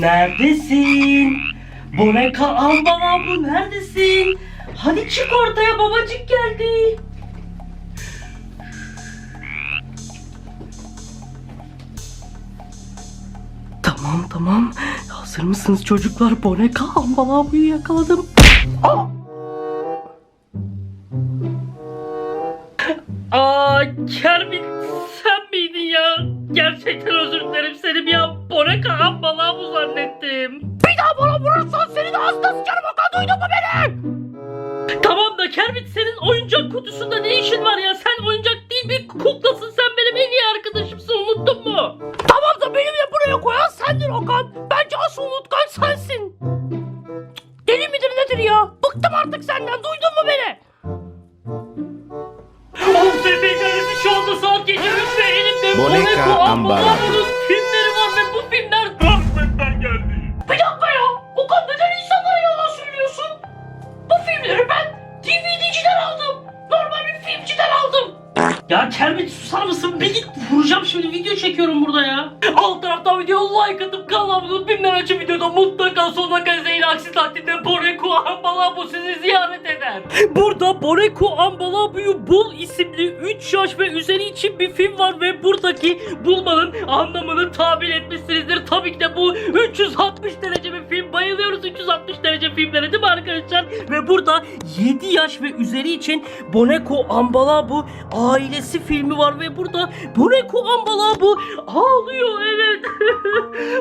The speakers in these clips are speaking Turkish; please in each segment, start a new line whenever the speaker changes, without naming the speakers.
Neredesin? Boneka ambala bu neredesin? Hadi çık ortaya babacık geldi. Tamam tamam. Hazır mısınız çocuklar? Boneka ambalabuyu yakaladım. Aa! Aa Kermit sen miydin ya? Gerçekten özür dilerim seni bir an Boneka ambalabu zannettim. Bir daha bana vurursan seni de hasta sıçarım Okan duydun mu beni? Tamam da Kermit senin oyuncak kutusunda ne işin var ya? Sen oyuncak değil bir kuklasın Ya Kermit susar mısın? Bir git vuracağım şimdi video çekiyorum burada ya. Alt taraftan video like atıp kanalıma bilmem açı videoda mutlaka sonuna kadar izleyin. Aksi takdirde Boreko Ambalabu sizi ziyaret eder. Burada Boreko Ambalabu'yu bul isimli 3 yaş ve üzeri için bir film var ve buradaki bulmanın anlamını tabir etmişsinizdir. Tabii ki de bu 360 derece bir film. Bayılıyoruz 360 derece filmlere değil mi arkadaşlar? Ve burada 7 yaş ve üzeri için Boneko Ambalabu ailesi filmi var ve burada Boneko Ambalabu ağlıyor evet.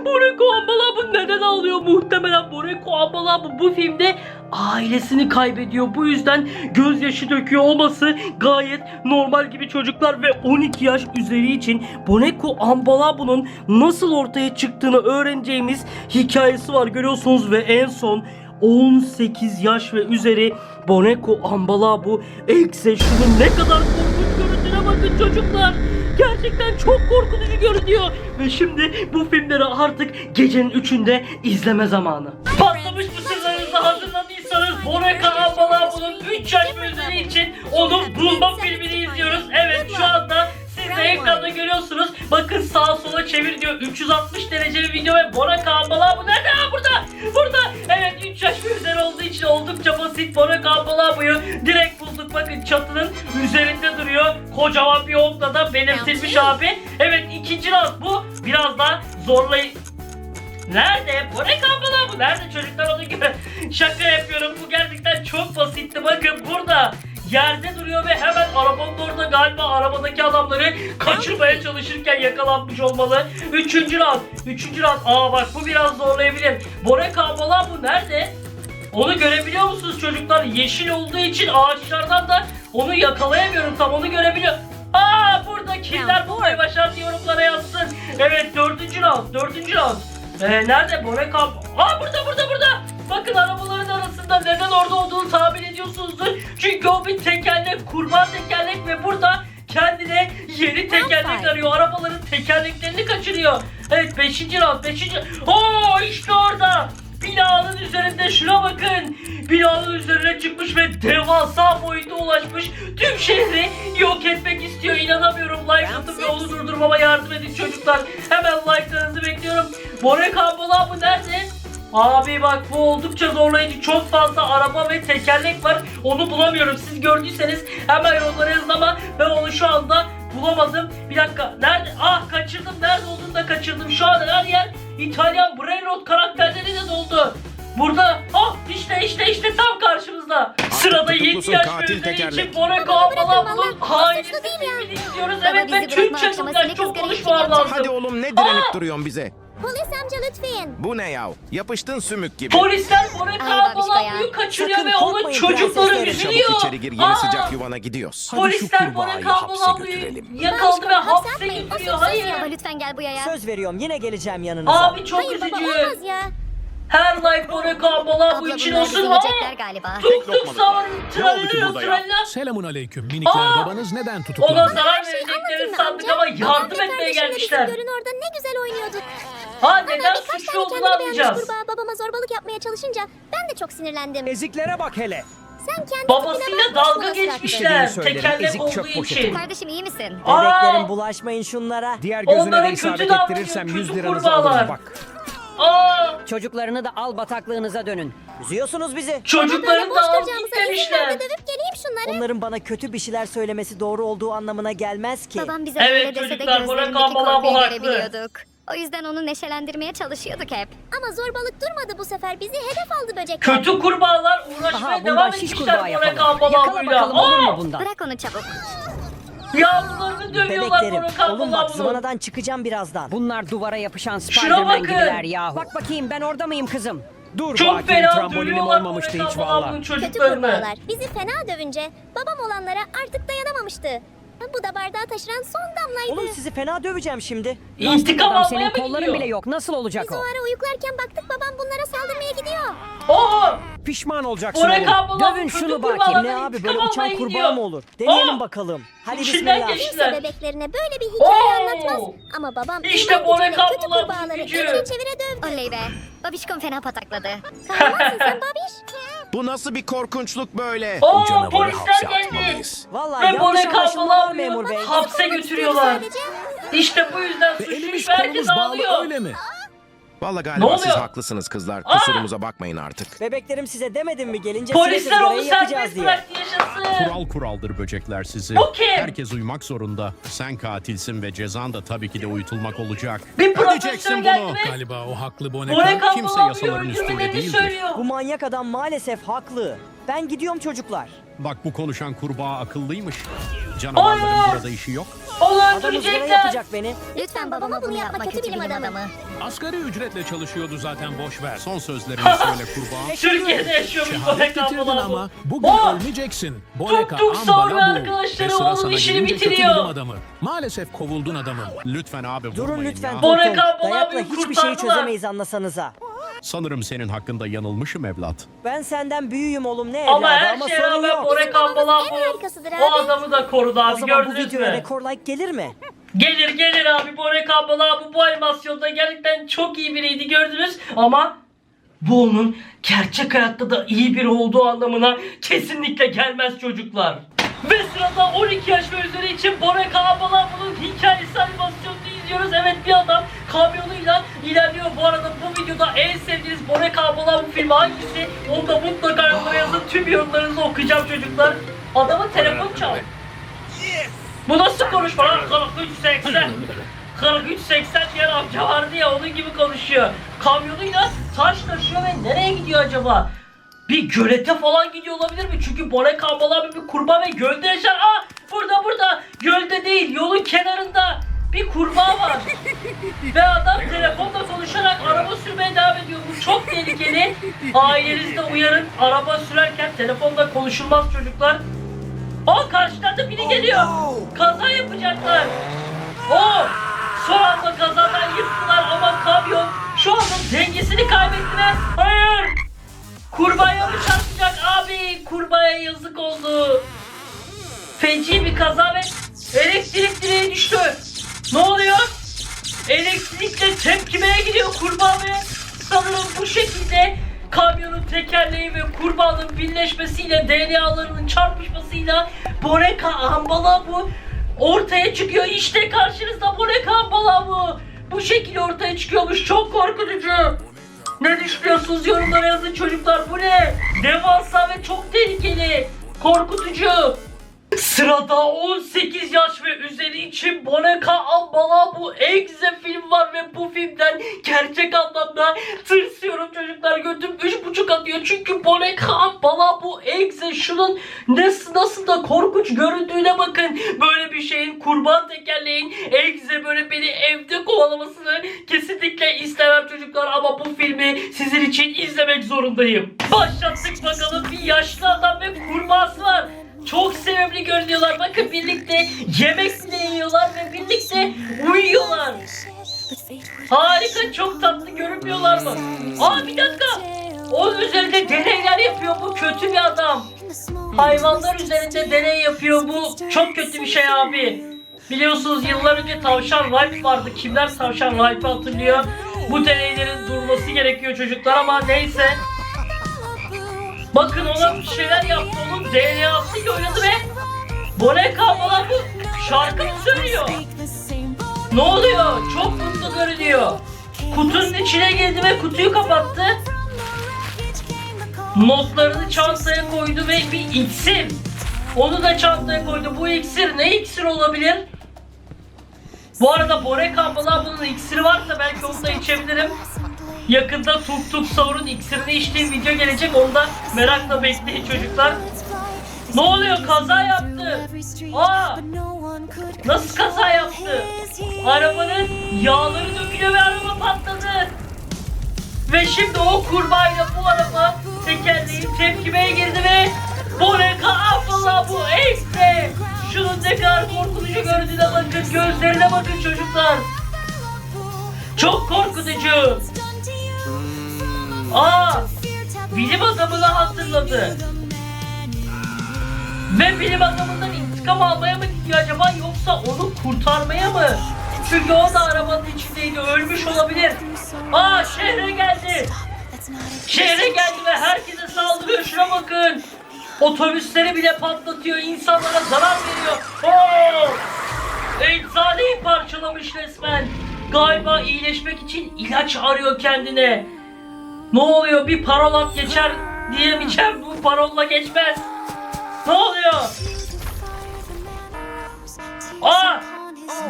Boneko Ambalabu neden ağlıyor? Muhtemelen Boneko Ambalabu bu filmde ailesini kaybediyor. Bu yüzden gözyaşı döküyor olması gayet normal gibi çocuklar ve 12 yaş üzeri için Boneko Ambalabu'nun nasıl ortaya çıktığını öğreneceğimiz hikayesi var görüyorsunuz ve en son 18 yaş ve üzeri Boneko Ambalabu Ekse şunun ne kadar korkunç görüntüne bakın çocuklar. Gerçekten çok korkutucu görünüyor. Ve şimdi bu filmleri artık gecenin üçünde izleme zamanı. Patlamış mısırlarınızı hazırladıysanız Boneka Ambalabu'nun 3 yaş üzeri için onu bulma filmini izliyoruz. Evet şu anda siz de ekranda görüyorsunuz. Bakın sağa sola çevir diyor. 360 derece bir video ve Boneka Ambalabu nerede? Ha burada. Burada. Evet 3 yaş ve üzeri olduğu için oldukça basit. Boneka Ambalabu'yu direkt bulduk. Bakın çatının üzerinde duruyor. Kocaman bir okla da belirtilmiş abi. Evet ikinci round bu. Biraz daha zorlayın. Nerede? Bu ne bu? Nerede çocuklar onu gibi? Şaka yapıyorum. Bu gerçekten çok basitti. Bakın burada. Yerde duruyor ve hemen arabanın orada galiba arabadaki adamları kaçırmaya çalışırken yakalanmış olmalı. Üçüncü round. Üçüncü round. Aa bak bu biraz zorlayabilir. Bora kablolar bu nerede? Onu görebiliyor musunuz çocuklar? Yeşil olduğu için ağaçlardan da onu yakalayamıyorum tam onu görebiliyor. Aa burada kimler bulmayı başardı yorumlara yazsın. Evet dördüncü round. Dördüncü round. Ee, nerede Bora Kamp? Aa burada burada burada. Bakın arabaların arasında neden orada olduğunu tahmin ediyorsunuzdur. Çünkü o bir tekerlek, kurban tekerlek ve burada kendine yeni tekerlek arıyor. Arabaların tekerleklerini kaçırıyor. Evet 5. round 5. Oo işte orada. Binanın üzerinde şuna bakın. Binanın üzerine çıkmış ve devasa boyuta ulaşmış. Tüm şehri yok etmek istiyor. İnanamıyorum. Like atın ve onu durdurmama yardım edin çocuklar. Hemen like'larınızı bekliyorum. Bora Kambola bu nerede? Abi bak bu oldukça zorlayıcı. Çok fazla araba ve tekerlek var. Onu bulamıyorum. Siz gördüyseniz hemen yorumlara yazın ama ben onu şu anda bulamadım. Bir dakika. Nerede? Ah kaçırdım. Nerede olduğunu da kaçırdım. Şu an her yer İtalyan Brain Rot karakterleriyle doldu. Burada ah işte işte işte tam karşımızda. Sırada 7
tutuklusun,
yaş üzeri için ailesi
suçlu değil ya.
filmini izliyoruz. Evet ve Türkçe çok
garip
lazım.
Hadi oğlum ne direnip duruyorsun bize?
Polis amca lütfen.
Bu ne yav? Yapıştın sümük gibi.
Polisler Monaco
Ay babişko
kaçırıyor
Sakın
ve onun
korkmayın
çocukları
prenseslerim.
üzülüyor.
Çabuk içeri gir yeni
Aa!
sıcak yuvana gidiyoruz.
Hadi şu
Polisler
kurbağayı
Monaco
hapse
Ambalabu'yu
götürelim.
yakaladı ve
Babişko,
hapse
yapmayın. O
götürüyor.
suçsuz
Hayır.
ya. Lütfen gel buraya.
Söz veriyorum yine geleceğim yanınıza.
Abi çok
Hayır baba
üzücü.
olmaz ya.
Her like Monaco Ambalabu
Abla
için
bunlar
olsun.
bizi
Aa!
yiyecekler galiba.
Tuk tuk sağır.
Ne oldu ki burada ya?
Tralala.
Selamun aleyküm. Minikler
Aa!
babanız neden
Ona
tutuklandı?
zarar
Her şeyi
vereceklerini
anlatayım
sandık
amca.
ama yardım
ve
etmeye
kardeşimle
gelmişler.
Bizim gölün orada ne güzel oynuyorduk.
Ha neden
birkaç
suçlu
tane
olduğunu
kendini beğenmiş
anlayacağız.
kurbağa babama zorbalık yapmaya çalışınca ben de çok sinirlendim.
Eziklere bak hele.
Sen kendi
Babasıyla
tipine
dalga
bakma
geçmişler.
Söylerim,
Tekerlek
ezik çöp
olduğu
poşeti.
için.
Kardeşim iyi misin?
Aa!
Bebeklerim bulaşmayın şunlara. Diğer gözüne
Onlara
de
kötü
isabet
davranıyor,
ettirirsem
kötü
100 liranızı alırım bak.
Aa
Çocuklarını da al bataklığınıza dönün.
Üzüyorsunuz bizi.
Çocukların
boş
da al
duracağımıza
git
izin ver
demişler.
de dövüp geleyim şunları.
Onların bana kötü bir şeyler söylemesi doğru olduğu anlamına gelmez ki.
Babam bize
Evet
öyle dese de
çocuklar, Burak
gözlerindeki
abla bu
korkuyu
haklı.
görebiliyorduk. O yüzden onu neşelendirmeye çalışıyorduk hep. Ama zorbalık durmadı bu sefer. Bizi hedef aldı böcekler.
Kötü kurbağalar uğraşmaya
Aha bundan
devam
şiş
etmişler
kurbağa
Burak
yapalım. Yakala bakalım olur mu
Aa!
bundan?
Bırak onu çabuk.
Yavrularını dövüyorlar
Bebeklerim.
Burak
Oğlum bak
ablalarını.
zıvanadan çıkacağım birazdan.
Bunlar duvara yapışan Spiderman
bakın.
gibiler yahu. Bak bakayım ben orada mıyım kızım?
Dur
Çok
bakayım
fena
trambolinim
dövüyorlar
olmamıştı
Burak
hiç valla.
Kötü
çocuklarını.
kurbağalar bizi fena dövünce babam olanlara artık dayanamamıştı. Bu da bardağı taşıran son damlaydı.
Oğlum sizi fena döveceğim şimdi.
İntikam
Adam
almaya
senin
mı
kolların
gidiyor?
bile yok. Nasıl olacak
Biz o
o?
ara uyuklarken baktık babam bunlara saldırmaya gidiyor.
Oo!
Pişman olacaksın
Burak
oğlum.
ablalar
Dövün
kötü
şunu bakayım,
Ne abi
intikam
böyle uçan
almaya
kurbağa
gidiyor.
mı olur? Deneyelim
Aa!
bakalım. Hadi
İçinden
bismillah.
Kimse
İşte.
bebeklerine böyle bir hikaye
Oo!
anlatmaz. Ama babam
İşte Bora
gücüyle kötü kurbağaları
gücü.
evine çevire dövdü. Oley be. Babişkom fena patakladı. Kahramansın sen babiş.
Bu nasıl bir korkunçluk böyle?
Oo
canavarı
polisler
hapse
geldi.
atmalıyız.
Vallahi
Ve
yanlış
kablolar
memur bey.
hapse götürüyorlar. İşte bu yüzden
Ve
suçluymuş
elimiz
ve herkes
kolumuz bağlı
ağlıyor.
öyle mi?
Valla
Ne
galiba
oluyor?
siz haklısınız kızlar.
Aa!
Kusurumuza bakmayın artık.
Bebeklerim size demedim mi gelince
Polisler
size
onu
yapacağız
serbest
diye.
bıraktı yaşasın.
Kural kuraldır böcekler sizi.
Bu kim?
Herkes uymak zorunda. Sen katilsin ve cezan da tabii ki de uyutulmak olacak.
Bir profesör
Ödeyeceksin
geldi
bunu.
ve
Galiba o haklı
Bora
Boneka.
Kimse yasaların üstünde değildir.
söylüyor.
Bu manyak adam maalesef haklı. Ben gidiyorum çocuklar.
Bak bu konuşan kurbağa akıllıymış. Canavarların burada işi yok.
Onu
Adam yapacak beni.
lütfen babama bunu yapma kötü bilim adamı.
Asgari ücretle çalışıyordu zaten boş ver.
Son sözlerini söyle kurbağa.
Türkiye'de yaşıyormuş Bora
Şehadet getirdin
kablolar
ama
bu.
bugün
Oo!
ölmeyeceksin.
Sonra
ambala bu.
arkadaşları
Ve sıra
onun
sana
işini
gelince kötü
bitiriyor.
bilim adamı. Maalesef kovuldun adamım.
Lütfen abi
Durun
vurmayın
lütfen.
ya.
Bora
Tonton.
kablolar
Dayakla
beni
hiçbir şeyi
kurtardılar.
çözemeyiz anlasanıza.
Sanırım senin hakkında yanılmışım evlat.
Ben senden büyüğüm oğlum ne evladı
Ama her
ama
şeye
sorun
rağmen
yok.
Bora kablolar
en
bu. O adamı da korudu
O
abi
zaman bu
gördünüz
videoya
mü?
rekor like gelir mi?
Gelir gelir abi Bora kablolar bu, bu animasyonda gerçekten çok iyi biriydi gördünüz ama bu onun gerçek hayatta da iyi biri olduğu anlamına kesinlikle gelmez çocuklar. Ve sırada 12 yaş ve üzeri için Bora Kabala bunun hikayesi animasyonunu izliyoruz. Evet bir adam kamyonuyla ilerliyor. Bu arada bu videoda en sevdiğiniz Bora Kabala bu film hangisi? Onu da mutlaka yorumlara yazın. Tüm yorumlarınızı okuyacağım çocuklar. Adamın telefon çal. Bu nasıl konuşma lan? 4380. 4380 diyen amca vardı ya onun gibi konuşuyor. Kamyonuyla taş taşıyor ve nereye gidiyor acaba? Bir gölete falan gidiyor olabilir mi? Çünkü Bora Kambalı abi bir kurbağa ve gölde yaşar. Aa burada burada. Gölde değil yolun kenarında bir kurbağa var. ve adam telefonla konuşarak araba sürmeye devam ediyor. Bu çok tehlikeli. Ailenizi de uyarın. Araba sürerken telefonla konuşulmaz çocuklar. Aa karşıdan da biri geliyor. Kaza yapacaklar. O son anda kazadan yırttılar ama kamyon şu anda dengesini kaybettiler. Hayır. Kurbağaya mı çarpacak abi? Kurbağaya yazık oldu. Feci bir kaza ve elektrik direği düştü. Ne oluyor? Elektrikle tepkimeye gidiyor kurbağa ve sanırım bu şekilde kamyonun tekerleği ve kurbağanın birleşmesiyle DNA'larının çarpışmasıyla Boreka Ambala bu ortaya çıkıyor. İşte karşınızda Boreka Ambala bu. Bu şekilde ortaya çıkıyormuş. Çok korkutucu. Ne düşünüyorsunuz yorumlara yazın çocuklar. Bu ne? Devasa ve çok tehlikeli. Korkutucu. Sırada 18 yaş ve üzeri için Boneka Ambala bu Egze film var ve bu filmden gerçek anlamda tırsıyorum çocuklar. Götüm 3.5 atıyor. Çünkü Boneka Ambala bu Egze şunun nasıl, nasıl da korkunç göründüğüne bakın. Böyle bir şeyin kurban tekerleğin Egze böyle beni evde kovalamasını kesinlikle istemem çocuklar. Ama bu filmi sizin için izlemek zorundayım. Başlattık bakalım. Bir yaşlı adam ve kurbağası var. Çok sevimli görünüyorlar. Bakın birlikte yemek bile yiyorlar ve birlikte uyuyorlar. Harika çok tatlı görünmüyorlar mı? Aa bir dakika. Onun üzerinde deneyler yapıyor bu kötü bir adam. Hayvanlar üzerinde deney yapıyor bu. Çok kötü bir şey abi. Biliyorsunuz yıllar önce tavşan Ripe vardı. Kimler tavşan Ripe'ı hatırlıyor? Bu deneylerin durması gerekiyor çocuklar ama neyse. Bakın ona bir şeyler yaptı. Onun DNA'sıyla oynadı ve Boneka falan bu şarkı mı söylüyor? Ne oluyor? Çok mutlu görünüyor. kutunun içine girdi ve kutuyu kapattı. Notlarını çantaya koydu ve bir iksir. Onu da çantaya koydu. Bu iksir ne iksir olabilir? Bu arada Bore Kampala bunun iksiri varsa belki onu da içebilirim. Yakında Tuk Tuk Savur'un iksirini içtiği video gelecek. Onu da merakla bekleyin çocuklar. Ne oluyor? Kaza yaptı. Aa! Nasıl kaza yaptı? Arabanın yağları dökülüyor ve araba patladı. Ve şimdi o kurbağayla bu araba tekerleği tepkimeye girdi ve Boreka abla bu ekse. Şunun ne kadar korkutucu gördüğüne bakın. Gözlerine bakın çocuklar. Çok korkutucu. Bilim adamını hatırladı. Ve bilim adamından intikam almaya mı gidiyor acaba yoksa onu kurtarmaya mı? Çünkü o da arabanın içindeydi. Ölmüş olabilir. Aa şehre geldi. Şehre geldi ve herkese saldırıyor. Şuna bakın. Otobüsleri bile patlatıyor. insanlara zarar veriyor. Oo! Eczaneyi parçalamış resmen. Galiba iyileşmek için ilaç arıyor kendine. Ne oluyor? Bir parolat geçer diyemeyeceğim. Bu parolla geçmez. Ne oluyor? Aa!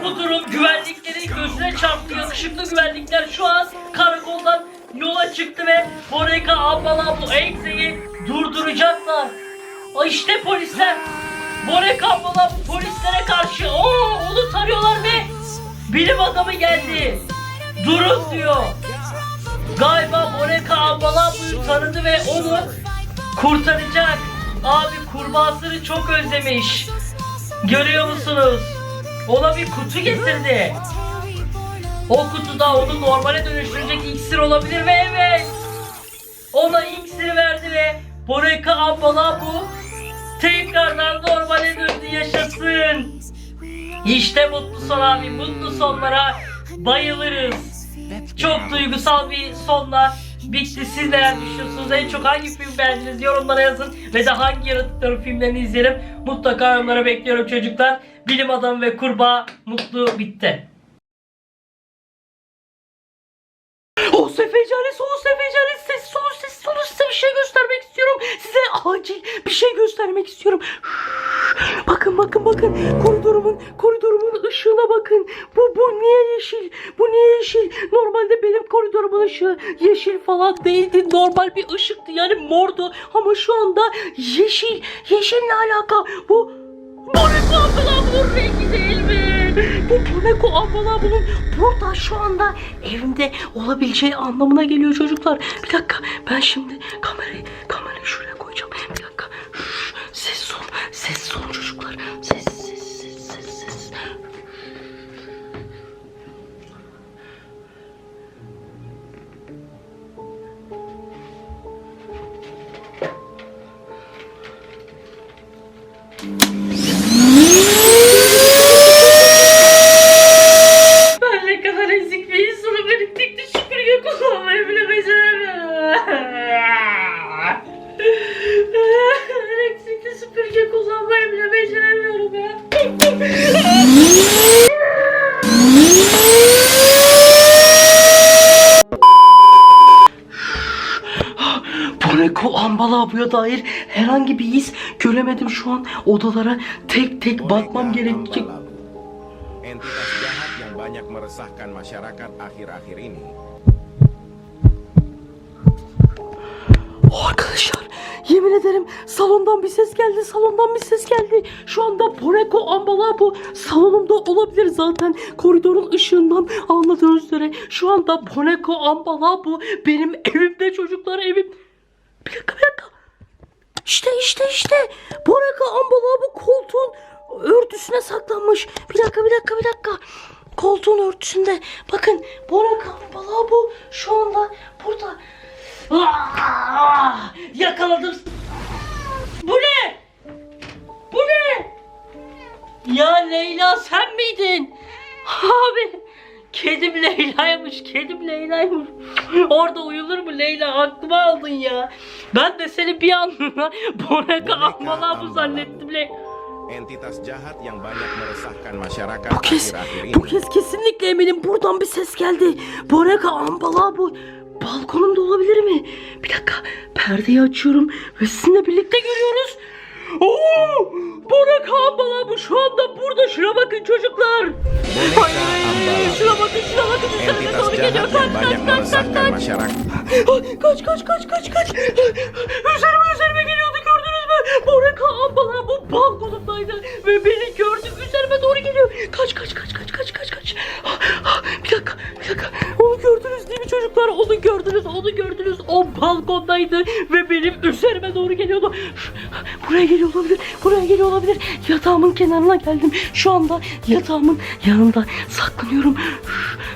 Bu durum güvenliklerin gözüne çarptı. Yakışıklı güvenlikler şu an karakoldan yola çıktı ve Boreka Abbala bu Ekse'yi durduracaklar. Aa, işte polisler. Boreka Abbala bu polislere karşı Oo, onu tarıyorlar ve bilim adamı geldi. Durun diyor. Galiba Boreka Abbala bunu tanıdı ve onu kurtaracak. Abi kurbağasını çok özlemiş. Görüyor musunuz? Ona bir kutu getirdi. O kutuda onu normale dönüştürecek iksir olabilir ve evet. Ona iksir verdi ve Boreka Abbala bu tekrardan normale döndü yaşasın. İşte mutlu son abi. Mutlu sonlara bayılırız. Çok duygusal bir sonla bitti. Siz neler düşünüyorsunuz? En çok hangi film beğendiniz? Yorumlara yazın. Ve de hangi yaratıkların filmlerini izleyelim? Mutlaka yorumlara bekliyorum çocuklar. Bilim adamı ve kurbağa mutlu bitti. O sefecanesi, o sefecanesi, sessiz olun, sessiz olun. Size bir şey göstermek istiyorum. Size acil bir şey göstermek istiyorum. Bakın, bakın, bakın. Koridorumun, koridorumun ışığına bakın. Bu, bu niye yeşil? Bu niye yeşil? Normalde benim koridorumun ışığı yeşil falan değildi. Normal bir ışıktı. Yani mordu. Ama şu anda yeşil. Yeşil ne alaka? Bu Boneko ablamın rengi değil mi? Bu Boneko ablamın burada şu anda evimde olabileceği anlamına geliyor çocuklar. Bir dakika ben şimdi kamerayı kamerayı Ben ne kadar ezik bir insanım. Benim tek de süpürge kullanmayı bile beceremiyorum. De süpürge kullanmayı bile beceremiyorum ya. Boneko Ambala abuya dair herhangi bir iz göremedim şu an. Odalara tek tek bakmam gerekecek.
Entitas jahat yang banyak meresahkan masyarakat akhir-akhir ini.
Oh, Arkadaşlar yemin ederim salondan bir ses geldi salondan bir ses geldi. Şu anda Boreko Ambala bu salonumda olabilir zaten koridorun ışığından anladığınız üzere. Şu anda Boreko Ambala bu benim evimde çocuklar evim. Bir dakika bir dakika. İşte işte işte Boreka Ambala bu koltuğun örtüsüne saklanmış. Bir dakika bir dakika bir dakika. Koltuğun örtüsünde. Bakın Boreka Ambala bu şu anda burada. Ah, yakaladım. Bu ne? Bu ne? Ya Leyla sen miydin? Abi kedim Leyla'ymış kedim Leyla'ymış. Orada uyulur mu Leyla aklıma aldın ya. Ben de seni bir anlığına Boneka Ahmala bu zannettim Le.
entitas jahat yang banyak meresahkan masyarakat
Bu kez,
akhir-akhir ini.
bu kez kesinlikle eminim buradan bir ses geldi. Boreka ambala bu balkonumda olabilir mi? Bir dakika perdeyi açıyorum ve sizinle birlikte görüyoruz. Oo! Boreka ambala bu şu anda burada. Şuna bakın çocuklar.
Ambala,
Şuna bakın şuna bakın.
Entitas
doğru geliyor. Kaç kaç kaç kaç kaç. Kaç kaç kaç kaç kaç. Üzerime üzerime geliyordu gördünüz mü? Boreka ambala bu balkonumdaydı ve beni gördü üzerime doğru geliyor. Kaç kaç kaç kaç kaç kaç kaç. Bir dakika bir dakika. Onu gördünüz değil mi çocuklar? Onu gördünüz onu gördünüz. O balkondaydı ve benim üzerime doğru geliyordu. Buraya geliyor olabilir. Buraya geliyor olabilir. Yatağımın kenarına geldim. Şu anda yatağımın yanında saklanıyorum.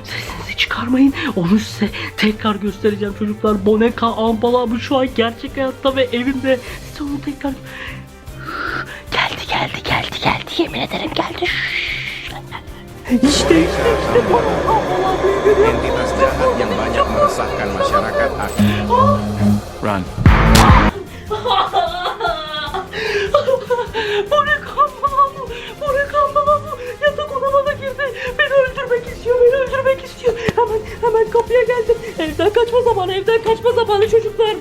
Sesinizi çıkarmayın. Onu size tekrar göstereceğim çocuklar. Boneka Ambala şu an gerçek hayatta ve evimde. Size onu tekrar... Geldi geldi geldi geldi. Yemin ederim geldi. İşte işte işte Boneka Ambala görüyor.
Entitas jahat yang banyak meresahkan masyarakat akhir
Run.
Bu ne kanma bu? Yatak odama girdi. Beni öldürmek istiyor, beni öldürmek istiyor. Hemen hemen kapıya geldim. Evden kaçma zamanı, evden kaçma zamanı çocuklar.